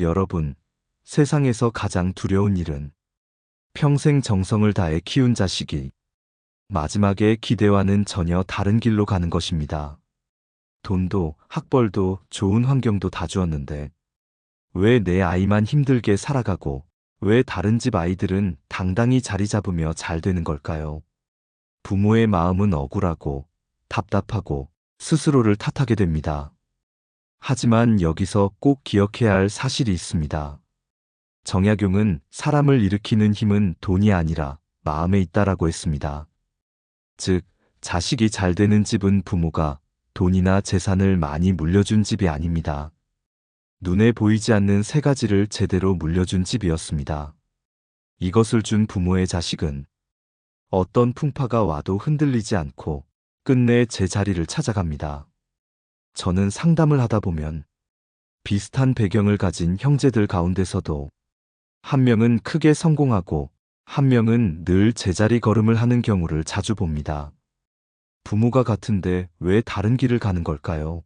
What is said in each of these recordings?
여러분, 세상에서 가장 두려운 일은 평생 정성을 다해 키운 자식이 마지막에 기대와는 전혀 다른 길로 가는 것입니다. 돈도 학벌도 좋은 환경도 다 주었는데 왜 내 아이만 힘들게 살아가고 왜 다른 집 아이들은 당당히 자리 잡으며 잘 되는 걸까요? 부모의 마음은 억울하고 답답하고 스스로를 탓하게 됩니다. 하지만 여기서 꼭 기억해야 할 사실이 있습니다. 정약용은 사람을 일으키는 힘은 돈이 아니라 마음에 있다라고 했습니다. 즉, 자식이 잘 되는 집은 부모가 돈이나 재산을 많이 물려준 집이 아닙니다. 눈에 보이지 않는 세 가지를 제대로 물려준 집이었습니다. 이것을 준 부모의 자식은 어떤 풍파가 와도 흔들리지 않고 끝내 제 자리를 찾아갑니다. 저는 상담을 하다 보면 비슷한 배경을 가진 형제들 가운데서도 한 명은 크게 성공하고 한 명은 늘 제자리 걸음을 하는 경우를 자주 봅니다. 부모가 같은데 왜 다른 길을 가는 걸까요?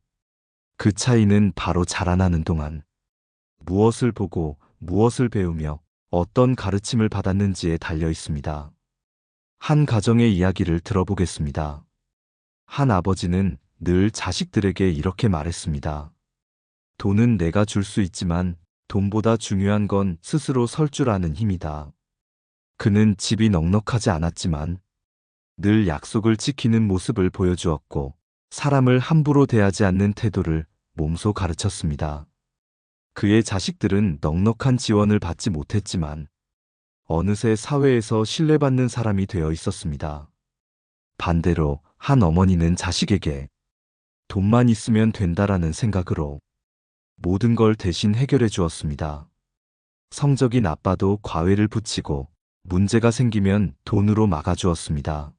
그 차이는 바로 자라나는 동안 무엇을 보고 무엇을 배우며 어떤 가르침을 받았는지에 달려 있습니다. 한 가정의 이야기를 들어보겠습니다. 한 아버지는 늘 자식들에게 이렇게 말했습니다. 돈은 내가 줄 수 있지만 돈보다 중요한 건 스스로 설 줄 아는 힘이다. 그는 집이 넉넉하지 않았지만 늘 약속을 지키는 모습을 보여주었고 사람을 함부로 대하지 않는 태도를 몸소 가르쳤습니다. 그의 자식들은 넉넉한 지원을 받지 못했지만 어느새 사회에서 신뢰받는 사람이 되어 있었습니다. 반대로 한 어머니는 자식에게 돈만 있으면 된다라는 생각으로 모든 걸 대신 해결해 주었습니다. 성적이 나빠도 과외를 붙이고 문제가 생기면 돈으로 막아주었습니다.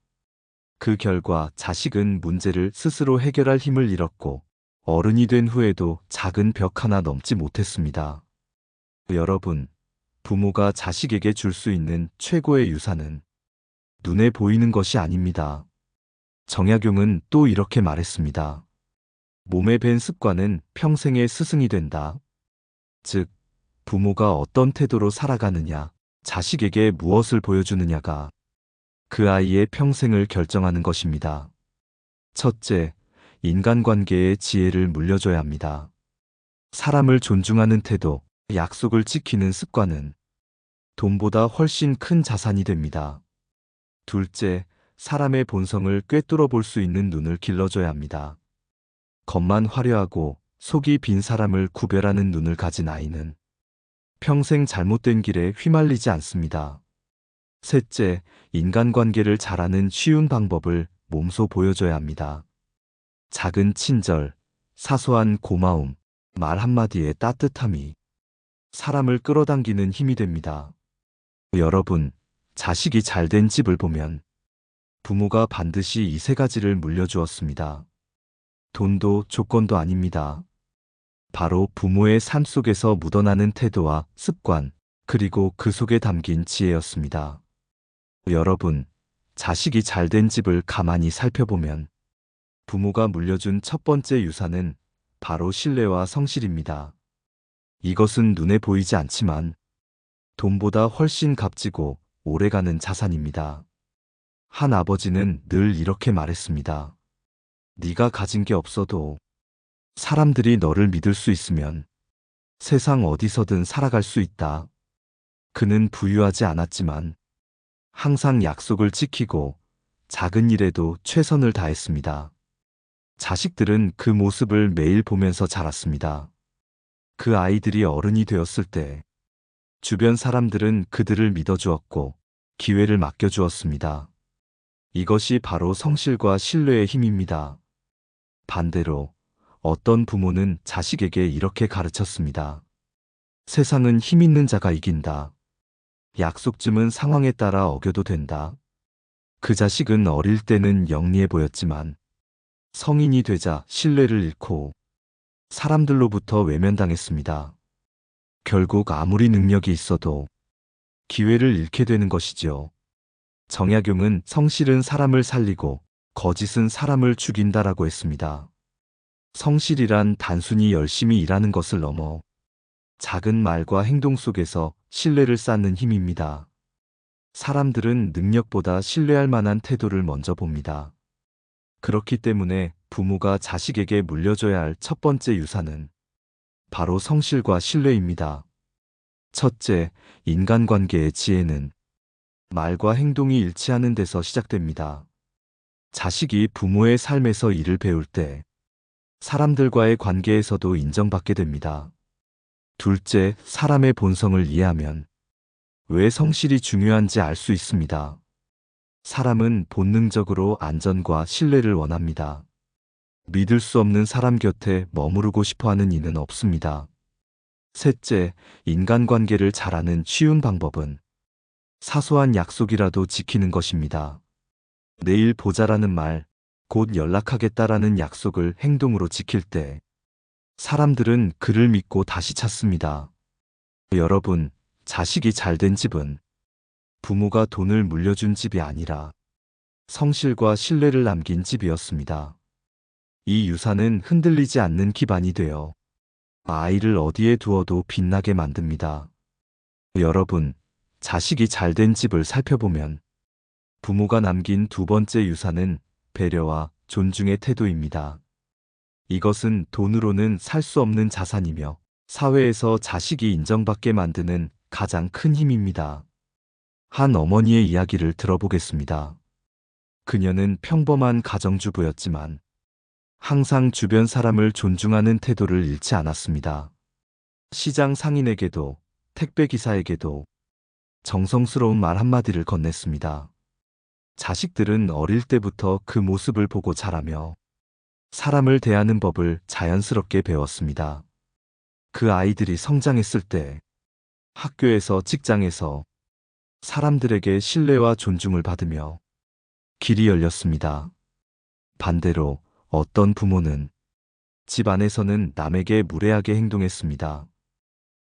그 결과 자식은 문제를 스스로 해결할 힘을 잃었고 어른이 된 후에도 작은 벽 하나 넘지 못했습니다. 여러분, 부모가 자식에게 줄 수 있는 최고의 유산은 눈에 보이는 것이 아닙니다. 정약용은 또 이렇게 말했습니다. 몸에 밴 습관은 평생의 스승이 된다. 즉, 부모가 어떤 태도로 살아가느냐, 자식에게 무엇을 보여주느냐가 그 아이의 평생을 결정하는 것입니다. 첫째, 인간관계의 지혜를 물려줘야 합니다. 사람을 존중하는 태도, 약속을 지키는 습관은 돈보다 훨씬 큰 자산이 됩니다. 둘째, 사람의 본성을 꿰뚫어 볼 수 있는 눈을 길러줘야 합니다. 겉만 화려하고 속이 빈 사람을 구별하는 눈을 가진 아이는 평생 잘못된 길에 휘말리지 않습니다. 셋째, 인간관계를 잘하는 쉬운 방법을 몸소 보여줘야 합니다. 작은 친절, 사소한 고마움, 말 한마디의 따뜻함이 사람을 끌어당기는 힘이 됩니다. 여러분, 자식이 잘 된 집을 보면 부모가 반드시 이 세 가지를 물려주었습니다. 돈도 조건도 아닙니다. 바로 부모의 삶 속에서 묻어나는 태도와 습관, 그리고 그 속에 담긴 지혜였습니다. 여러분, 자식이 잘 된 집을 가만히 살펴보면 부모가 물려준 첫 번째 유산은 바로 신뢰와 성실입니다. 이것은 눈에 보이지 않지만 돈보다 훨씬 값지고 오래가는 자산입니다. 한 아버지는 늘 이렇게 말했습니다. 네가 가진 게 없어도 사람들이 너를 믿을 수 있으면 세상 어디서든 살아갈 수 있다. 그는 부유하지 않았지만 항상 약속을 지키고 작은 일에도 최선을 다했습니다. 자식들은 그 모습을 매일 보면서 자랐습니다. 그 아이들이 어른이 되었을 때 주변 사람들은 그들을 믿어주었고 기회를 맡겨주었습니다. 이것이 바로 성실과 신뢰의 힘입니다. 반대로 어떤 부모는 자식에게 이렇게 가르쳤습니다. 세상은 힘 있는 자가 이긴다. 약속쯤은 상황에 따라 어겨도 된다. 그 자식은 어릴 때는 영리해 보였지만 성인이 되자 신뢰를 잃고 사람들로부터 외면당했습니다. 결국 아무리 능력이 있어도 기회를 잃게 되는 것이지요. 정약용은 성실은 사람을 살리고 거짓은 사람을 죽인다라고 했습니다. 성실이란 단순히 열심히 일하는 것을 넘어 작은 말과 행동 속에서 신뢰를 쌓는 힘입니다. 사람들은 능력보다 신뢰할 만한 태도를 먼저 봅니다. 그렇기 때문에 부모가 자식에게 물려줘야 할 첫 번째 유산은 바로 성실과 신뢰입니다. 첫째, 인간관계의 지혜는 말과 행동이 일치하는 데서 시작됩니다. 자식이 부모의 삶에서 일을 배울 때 사람들과의 관계에서도 인정받게 됩니다. 둘째, 사람의 본성을 이해하면 왜 성실이 중요한지 알 수 있습니다. 사람은 본능적으로 안전과 신뢰를 원합니다. 믿을 수 없는 사람 곁에 머무르고 싶어 하는 이는 없습니다. 셋째, 인간관계를 잘하는 쉬운 방법은 사소한 약속이라도 지키는 것입니다. 내일 보자라는 말, 곧 연락하겠다라는 약속을 행동으로 지킬 때 사람들은 그를 믿고 다시 찾습니다. 여러분, 자식이 잘 된 집은 부모가 돈을 물려준 집이 아니라 성실과 신뢰를 남긴 집이었습니다. 이 유산은 흔들리지 않는 기반이 되어 아이를 어디에 두어도 빛나게 만듭니다. 여러분, 자식이 잘 된 집을 살펴보면 부모가 남긴 두 번째 유산은 배려와 존중의 태도입니다. 이것은 돈으로는 살 수 없는 자산이며 사회에서 자식이 인정받게 만드는 가장 큰 힘입니다. 한 어머니의 이야기를 들어보겠습니다. 그녀는 평범한 가정주부였지만 항상 주변 사람을 존중하는 태도를 잃지 않았습니다. 시장 상인에게도 택배 기사에게도 정성스러운 말 한마디를 건넸습니다. 자식들은 어릴 때부터 그 모습을 보고 자라며 사람을 대하는 법을 자연스럽게 배웠습니다. 그 아이들이 성장했을 때 학교에서 직장에서 사람들에게 신뢰와 존중을 받으며 길이 열렸습니다. 반대로 어떤 부모는 집 안에서는 남에게 무례하게 행동했습니다.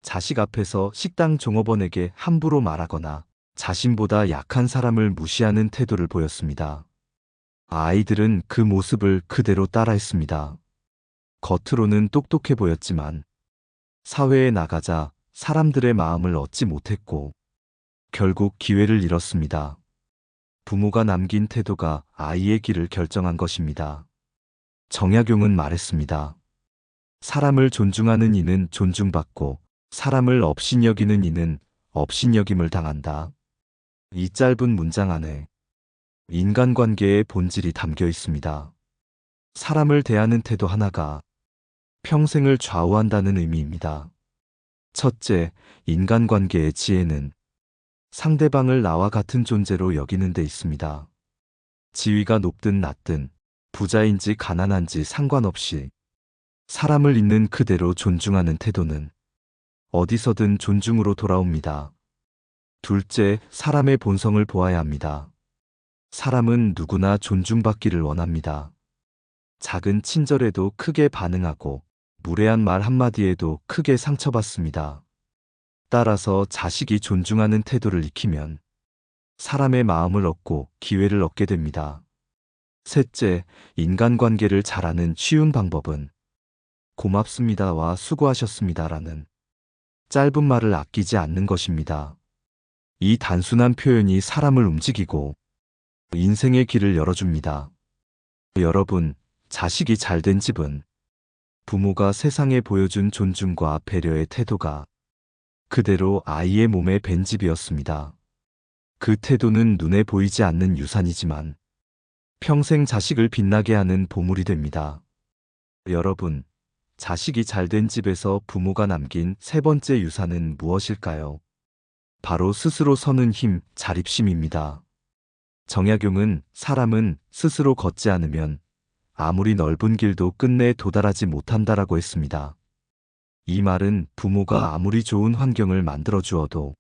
자식 앞에서 식당 종업원에게 함부로 말하거나 자신보다 약한 사람을 무시하는 태도를 보였습니다. 아이들은 그 모습을 그대로 따라했습니다. 겉으로는 똑똑해 보였지만 사회에 나가자 사람들의 마음을 얻지 못했고 결국 기회를 잃었습니다. 부모가 남긴 태도가 아이의 길을 결정한 것입니다. 정약용은 말했습니다. 사람을 존중하는 이는 존중받고 사람을 업신여기는 이는 업신여김을 당한다. 이 짧은 문장 안에 인간관계의 본질이 담겨 있습니다. 사람을 대하는 태도 하나가 평생을 좌우한다는 의미입니다. 첫째, 인간관계의 지혜는 상대방을 나와 같은 존재로 여기는 데 있습니다. 지위가 높든 낮든 부자인지 가난한지 상관없이 사람을 있는 그대로 존중하는 태도는 어디서든 존중으로 돌아옵니다. 둘째, 사람의 본성을 보아야 합니다. 사람은 누구나 존중받기를 원합니다. 작은 친절에도 크게 반응하고 무례한 말 한마디에도 크게 상처받습니다. 따라서 자식이 존중하는 태도를 익히면 사람의 마음을 얻고 기회를 얻게 됩니다. 셋째, 인간관계를 잘하는 쉬운 방법은 고맙습니다와 수고하셨습니다라는 짧은 말을 아끼지 않는 것입니다. 이 단순한 표현이 사람을 움직이고 인생의 길을 열어줍니다. 여러분, 자식이 잘 된 집은 부모가 세상에 보여준 존중과 배려의 태도가 그대로 아이의 몸에 밴 집이었습니다. 그 태도는 눈에 보이지 않는 유산이지만 평생 자식을 빛나게 하는 보물이 됩니다. 여러분, 자식이 잘 된 집에서 부모가 남긴 세 번째 유산은 무엇일까요? 바로 스스로 서는 힘, 자립심입니다. 정약용은 사람은 스스로 걷지 않으면 아무리 넓은 길도 끝내 도달하지 못한다라고 했습니다. 이 말은 부모가 아무리 좋은 환경을 만들어 주어도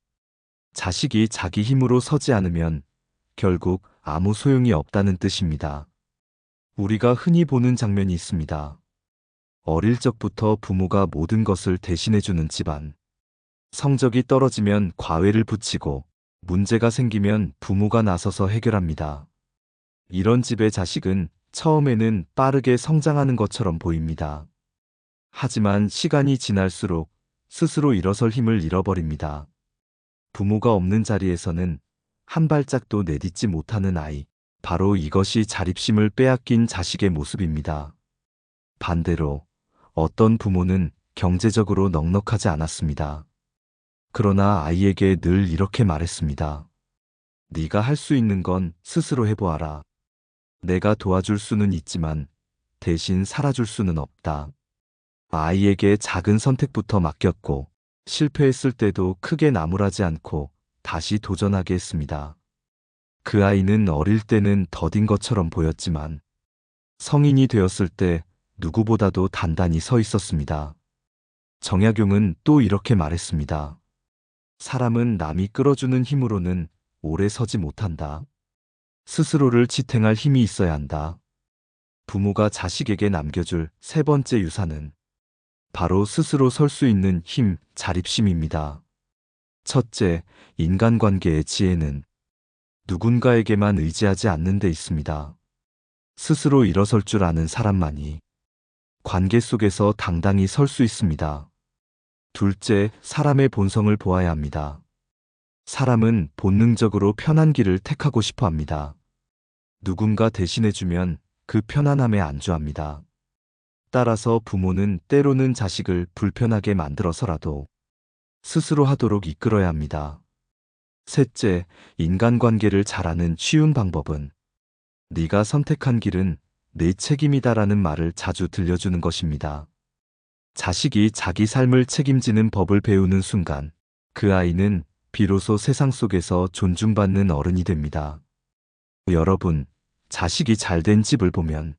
자식이 자기 힘으로 서지 않으면 결국 아무 소용이 없다는 뜻입니다. 우리가 흔히 보는 장면이 있습니다. 어릴 적부터 부모가 모든 것을 대신해주는 집안. 성적이 떨어지면 과외를 붙이고 문제가 생기면 부모가 나서서 해결합니다. 이런 집의 자식은 처음에는 빠르게 성장하는 것처럼 보입니다. 하지만 시간이 지날수록 스스로 일어설 힘을 잃어버립니다. 부모가 없는 자리에서는 한 발짝도 내딛지 못하는 아이. 바로 이것이 자립심을 빼앗긴 자식의 모습입니다. 반대로 어떤 부모는 경제적으로 넉넉하지 않았습니다. 그러나 아이에게 늘 이렇게 말했습니다. 네가 할 수 있는 건 스스로 해보아라. 내가 도와줄 수는 있지만 대신 살아줄 수는 없다. 아이에게 작은 선택부터 맡겼고 실패했을 때도 크게 나무라지 않고 다시 도전하게 했습니다. 그 아이는 어릴 때는 더딘 것처럼 보였지만 성인이 되었을 때 누구보다도 단단히 서 있었습니다. 정약용은 또 이렇게 말했습니다. 사람은 남이 끌어주는 힘으로는 오래 서지 못한다. 스스로를 지탱할 힘이 있어야 한다. 부모가 자식에게 남겨줄 세 번째 유산은 바로 스스로 설 수 있는 힘, 자립심입니다. 첫째, 인간관계의 지혜는 누군가에게만 의지하지 않는 데 있습니다. 스스로 일어설 줄 아는 사람만이 관계 속에서 당당히 설 수 있습니다. 둘째, 사람의 본성을 보아야 합니다. 사람은 본능적으로 편한 길을 택하고 싶어 합니다. 누군가 대신해주면 그 편안함에 안주합니다. 따라서 부모는 때로는 자식을 불편하게 만들어서라도 스스로 하도록 이끌어야 합니다. 셋째, 인간관계를 잘하는 쉬운 방법은 네가 선택한 길은 내 책임이다라는 말을 자주 들려주는 것입니다. 자식이 자기 삶을 책임지는 법을 배우는 순간 그 아이는 비로소 세상 속에서 존중받는 어른이 됩니다. 여러분, 자식이 잘 된 집을 보면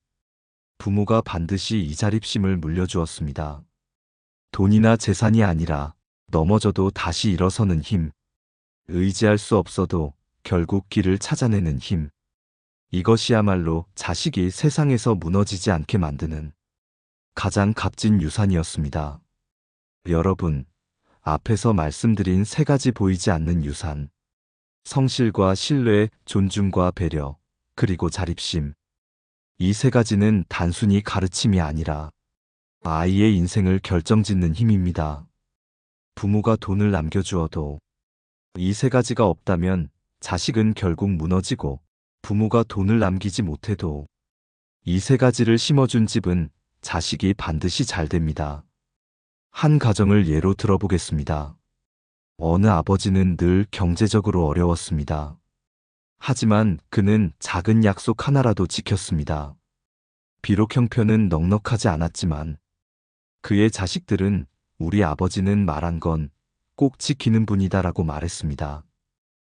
부모가 반드시 이 자립심을 물려주었습니다. 돈이나 재산이 아니라 넘어져도 다시 일어서는 힘, 의지할 수 없어도 결국 길을 찾아내는 힘. 이것이야말로 자식이 세상에서 무너지지 않게 만드는 가장 값진 유산이었습니다. 여러분, 앞에서 말씀드린 세 가지 보이지 않는 유산. 성실과 신뢰, 존중과 배려, 그리고 자립심. 이 세 가지는 단순히 가르침이 아니라 아이의 인생을 결정짓는 힘입니다. 부모가 돈을 남겨주어도 이 세 가지가 없다면 자식은 결국 무너지고 부모가 돈을 남기지 못해도 이 세 가지를 심어준 집은 자식이 반드시 잘 됩니다. 한 가정을 예로 들어보겠습니다. 어느 아버지는 늘 경제적으로 어려웠습니다. 하지만 그는 작은 약속 하나라도 지켰습니다. 비록 형편은 넉넉하지 않았지만 그의 자식들은 우리 아버지는 말한 건 꼭 지키는 분이다라고 말했습니다.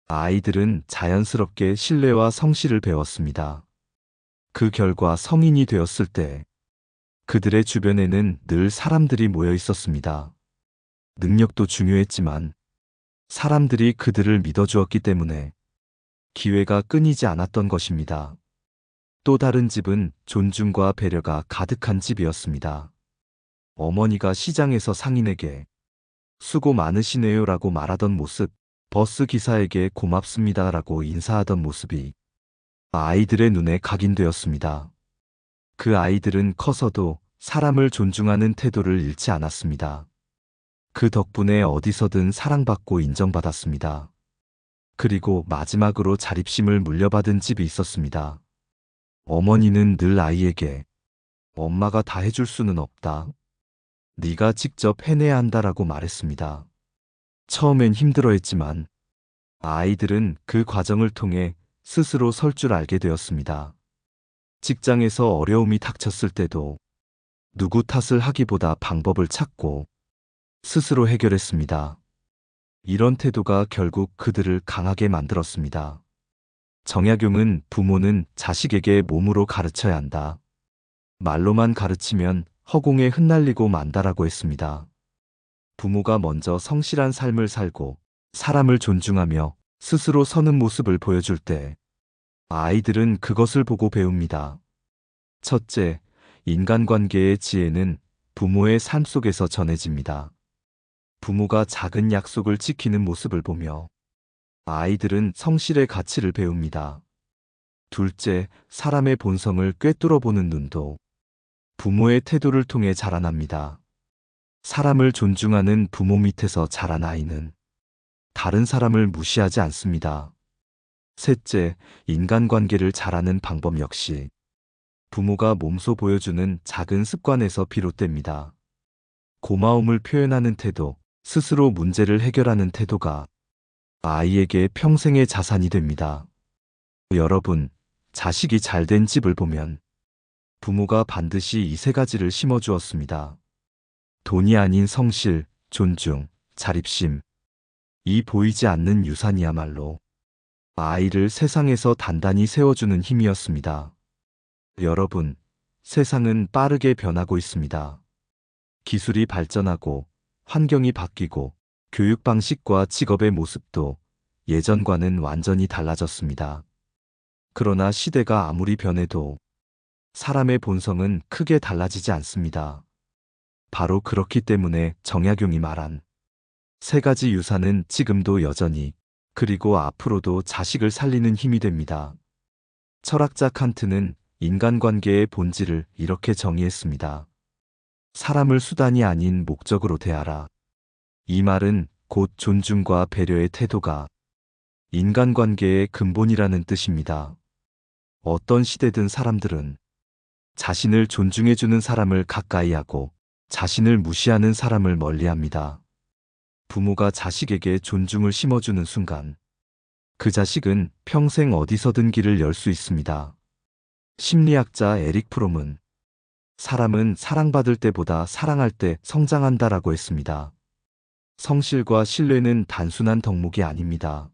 아이들은 자연스럽게 신뢰와 성실을 배웠습니다. 그 결과 성인이 되었을 때 그들의 주변에는 늘 사람들이 모여 있었습니다. 능력도 중요했지만 사람들이 그들을 믿어주었기 때문에 기회가 끊이지 않았던 것입니다. 또 다른 집은 존중과 배려가 가득한 집이었습니다. 어머니가 시장에서 상인에게 수고 많으시네요라고 말하던 모습, 버스 기사에게 고맙습니다라고 인사하던 모습이 아이들의 눈에 각인되었습니다. 그 아이들은 커서도 사람을 존중하는 태도를 잃지 않았습니다. 그 덕분에 어디서든 사랑받고 인정받았습니다. 그리고 마지막으로 자립심을 물려받은 집이 있었습니다. 어머니는 늘 아이에게 엄마가 다 해줄 수는 없다. 네가 직접 해내야 한다라고 말했습니다. 처음엔 힘들어했지만 아이들은 그 과정을 통해 스스로 설 줄 알게 되었습니다. 직장에서 어려움이 닥쳤을 때도 누구 탓을 하기보다 방법을 찾고 스스로 해결했습니다. 이런 태도가 결국 그들을 강하게 만들었습니다. 정약용은 부모는 자식에게 몸으로 가르쳐야 한다. 말로만 가르치면 허공에 흩날리고 만다라고 했습니다. 부모가 먼저 성실한 삶을 살고 사람을 존중하며 스스로 서는 모습을 보여줄 때 아이들은 그것을 보고 배웁니다. 첫째, 인간관계의 지혜는 부모의 삶 속에서 전해집니다. 부모가 작은 약속을 지키는 모습을 보며 아이들은 성실의 가치를 배웁니다. 둘째, 사람의 본성을 꿰뚫어 보는 눈도 부모의 태도를 통해 자라납니다. 사람을 존중하는 부모 밑에서 자란 아이는 다른 사람을 무시하지 않습니다. 셋째, 인간관계를 잘하는 방법 역시 부모가 몸소 보여주는 작은 습관에서 비롯됩니다. 고마움을 표현하는 태도, 스스로 문제를 해결하는 태도가 아이에게 평생의 자산이 됩니다. 여러분, 자식이 잘 된 집을 보면 부모가 반드시 이 세 가지를 심어 주었습니다. 돈이 아닌 성실, 존중, 자립심. 이 보이지 않는 유산이야말로 아이를 세상에서 단단히 세워주는 힘이었습니다. 여러분, 세상은 빠르게 변하고 있습니다. 기술이 발전하고 환경이 바뀌고 교육 방식과 직업의 모습도 예전과는 완전히 달라졌습니다. 그러나 시대가 아무리 변해도 사람의 본성은 크게 달라지지 않습니다. 바로 그렇기 때문에 정약용이 말한 세 가지 유산은 지금도 여전히 그리고 앞으로도 자식을 살리는 힘이 됩니다. 철학자 칸트는 인간관계의 본질을 이렇게 정의했습니다. 사람을 수단이 아닌 목적으로 대하라. 이 말은 곧 존중과 배려의 태도가 인간관계의 근본이라는 뜻입니다. 어떤 시대든 사람들은 자신을 존중해주는 사람을 가까이 하고 자신을 무시하는 사람을 멀리 합니다. 부모가 자식에게 존중을 심어주는 순간 그 자식은 평생 어디서든 길을 열 수 있습니다. 심리학자 에릭 프롬은 사람은 사랑받을 때보다 사랑할 때 성장한다라고 했습니다. 성실과 신뢰는 단순한 덕목이 아닙니다.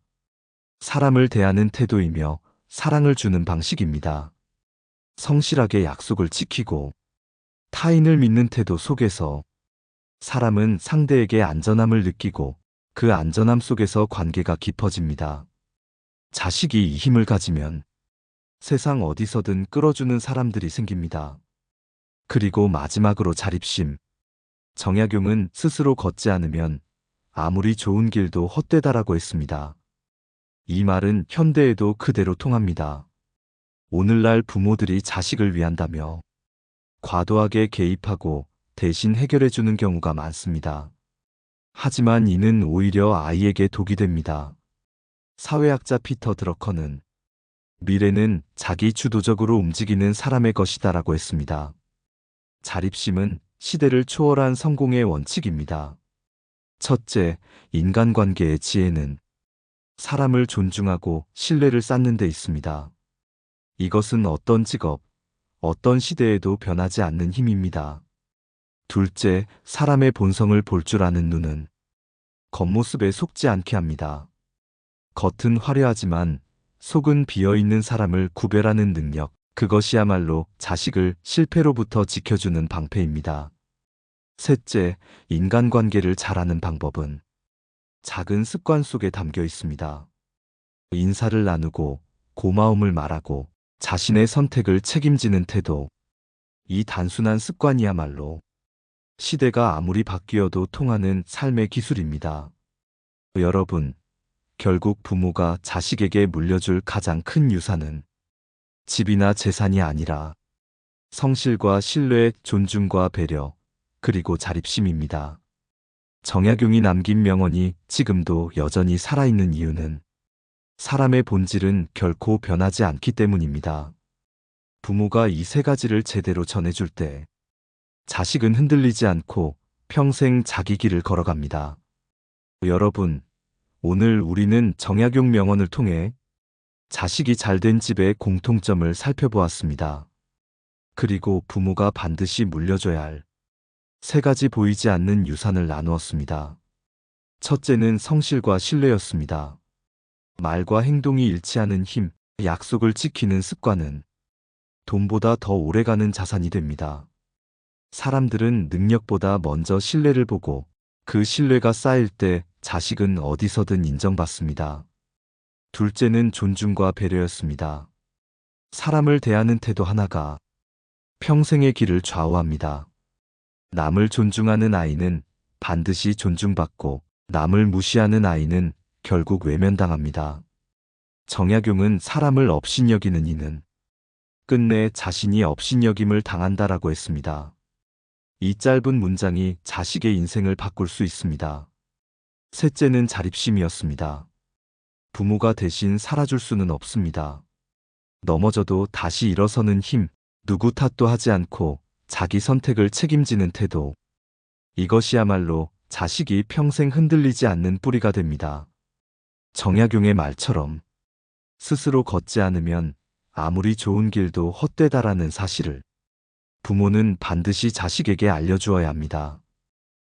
사람을 대하는 태도이며 사랑을 주는 방식입니다. 성실하게 약속을 지키고 타인을 믿는 태도 속에서 사람은 상대에게 안전함을 느끼고 그 안전함 속에서 관계가 깊어집니다. 자식이 이 힘을 가지면 세상 어디서든 끌어주는 사람들이 생깁니다. 그리고 마지막으로 자립심. 정약용은 스스로 걷지 않으면 아무리 좋은 길도 헛되다라고 했습니다. 이 말은 현대에도 그대로 통합니다. 오늘날 부모들이 자식을 위한다며 과도하게 개입하고 대신 해결해 주는 경우가 많습니다. 하지만 이는 오히려 아이에게 독이 됩니다. 사회학자 피터 드러커는 미래는 자기 주도적으로 움직이는 사람의 것이다라고 했습니다. 자립심은 시대를 초월한 성공의 원칙입니다. 첫째, 인간관계의 지혜는 사람을 존중하고 신뢰를 쌓는 데 있습니다. 이것은 어떤 직업, 어떤 시대에도 변하지 않는 힘입니다. 둘째, 사람의 본성을 볼 줄 아는 눈은 겉모습에 속지 않게 합니다. 겉은 화려하지만 속은 비어있는 사람을 구별하는 능력, 그것이야말로 자식을 실패로부터 지켜주는 방패입니다. 셋째, 인간관계를 잘하는 방법은 작은 습관 속에 담겨 있습니다. 인사를 나누고 고마움을 말하고 자신의 선택을 책임지는 태도. 이 단순한 습관이야말로 시대가 아무리 바뀌어도 통하는 삶의 기술입니다. 여러분, 결국 부모가 자식에게 물려줄 가장 큰 유산은 집이나 재산이 아니라 성실과 신뢰, 존중과 배려, 그리고 자립심입니다. 정약용이 남긴 명언이 지금도 여전히 살아있는 이유는 사람의 본질은 결코 변하지 않기 때문입니다. 부모가 이 세 가지를 제대로 전해줄 때 자식은 흔들리지 않고 평생 자기 길을 걸어갑니다. 여러분, 오늘 우리는 정약용 명언을 통해 자식이 잘된 집의 공통점을 살펴보았습니다. 그리고 부모가 반드시 물려줘야 할 세 가지 보이지 않는 유산을 나누었습니다. 첫째는 성실과 신뢰였습니다. 말과 행동이 일치하는 힘, 약속을 지키는 습관은 돈보다 더 오래가는 자산이 됩니다. 사람들은 능력보다 먼저 신뢰를 보고 그 신뢰가 쌓일 때 자식은 어디서든 인정받습니다. 둘째는 존중과 배려였습니다. 사람을 대하는 태도 하나가 평생의 길을 좌우합니다. 남을 존중하는 아이는 반드시 존중받고 남을 무시하는 아이는 결국 외면당합니다. 정약용은 사람을 업신여기는 이는 끝내 자신이 업신여김을 당한다라고 했습니다. 이 짧은 문장이 자식의 인생을 바꿀 수 있습니다. 셋째는 자립심이었습니다. 부모가 대신 살아줄 수는 없습니다. 넘어져도 다시 일어서는 힘, 누구 탓도 하지 않고 자기 선택을 책임지는 태도. 이것이야말로 자식이 평생 흔들리지 않는 뿌리가 됩니다. 정약용의 말처럼 스스로 걷지 않으면 아무리 좋은 길도 헛되다라는 사실을 부모는 반드시 자식에게 알려주어야 합니다.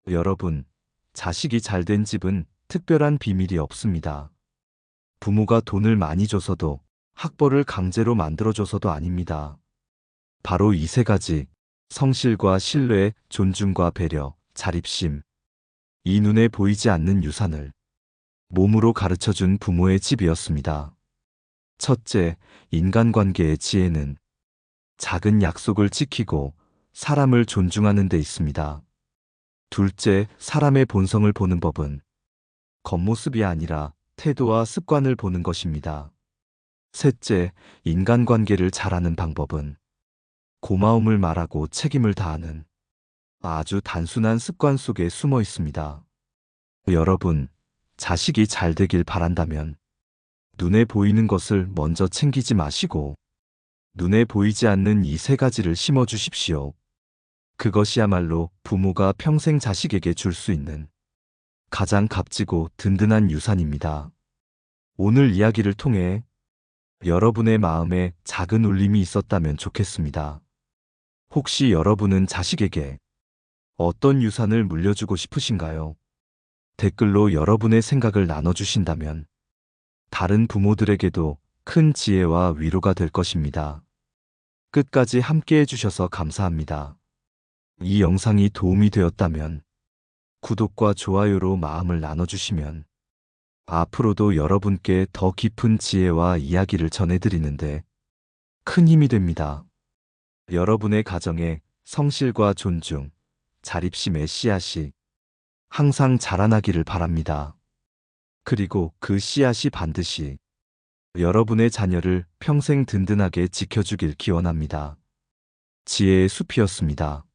여러분, 자식이 잘 된 집은 특별한 비밀이 없습니다. 부모가 돈을 많이 줘서도 학벌을 강제로 만들어줘서도 아닙니다. 바로 이 세 가지, 성실과 신뢰, 존중과 배려, 자립심. 이 눈에 보이지 않는 유산을 몸으로 가르쳐준 부모의 집이었습니다. 첫째, 인간관계의 지혜는 작은 약속을 지키고 사람을 존중하는 데 있습니다. 둘째, 사람의 본성을 보는 법은 겉모습이 아니라 태도와 습관을 보는 것입니다. 셋째, 인간관계를 잘하는 방법은 고마움을 말하고 책임을 다하는 아주 단순한 습관 속에 숨어 있습니다. 여러분, 자식이 잘 되길 바란다면 눈에 보이는 것을 먼저 챙기지 마시고 눈에 보이지 않는 이 세 가지를 심어 주십시오. 그것이야말로 부모가 평생 자식에게 줄 수 있는 가장 값지고 든든한 유산입니다. 오늘 이야기를 통해 여러분의 마음에 작은 울림이 있었다면 좋겠습니다. 혹시 여러분은 자식에게 어떤 유산을 물려주고 싶으신가요? 댓글로 여러분의 생각을 나눠주신다면 다른 부모들에게도 큰 지혜와 위로가 될 것입니다. 끝까지 함께 해주셔서 감사합니다. 이 영상이 도움이 되었다면 구독과 좋아요로 마음을 나눠주시면 앞으로도 여러분께 더 깊은 지혜와 이야기를 전해드리는데 큰 힘이 됩니다. 여러분의 가정에 성실과 존중, 자립심의 씨앗이 항상 자라나기를 바랍니다. 그리고 그 씨앗이 반드시 여러분의 자녀를 평생 든든하게 지켜주길 기원합니다. 지혜의 숲이었습니다.